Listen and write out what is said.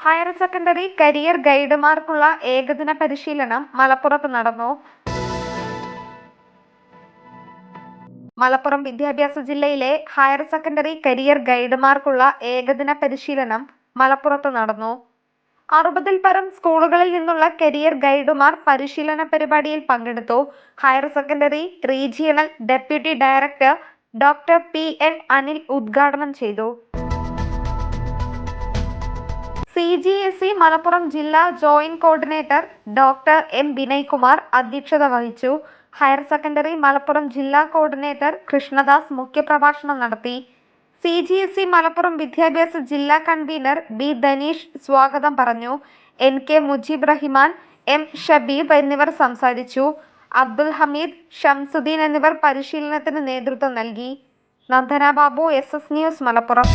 Higher secondary career ഗൈഡുമാർക്കുള്ള ഏകദിന പരിശീലനം മലപ്പുറത്ത് നടന്നു. മലപ്പുറം വിദ്യാഭ്യാസ ജില്ലയിലെ ഹയർ സെക്കൻഡറി കരിയർ ഗൈഡുമാർക്കുള്ള ഏകദിന പരിശീലനം മലപ്പുറത്ത് നടന്നു. അറുപതിൽ പരം സ്കൂളുകളിൽ നിന്നുള്ള കരിയർ ഗൈഡുമാർ പരിശീലന പരിപാടിയിൽ പങ്കെടുത്തു. Higher secondary regional deputy director doctor P N Anil ഉദ്ഘാടനം ചെയ്തു. C G S E Malappuram ജില്ലാ joint coordinator doctor M Vinaykumar അധ്യക്ഷത വഹിച്ചു. ഹയർ സെക്കൻഡറി മലപ്പുറം ജില്ലാ കോർഡിനേറ്റർ കൃഷ്ണദാസ് മുഖ്യപ്രഭാഷണം നടത്തി. C G S E Malappuram വിദ്യാഭ്യാസ ജില്ലാ കൺവീനർ ബി ധനീഷ് സ്വാഗതം പറഞ്ഞു. N K Mujeeb Rahiman M Shabeeb എന്നിവർ സംസാരിച്ചു. അബ്ദുൽ ഹമീദ് ഷംസുദ്ദീൻ എന്നിവർ പരിശീലനത്തിന് നേതൃത്വം നൽകി. Nandana Babu S S news Malappuram.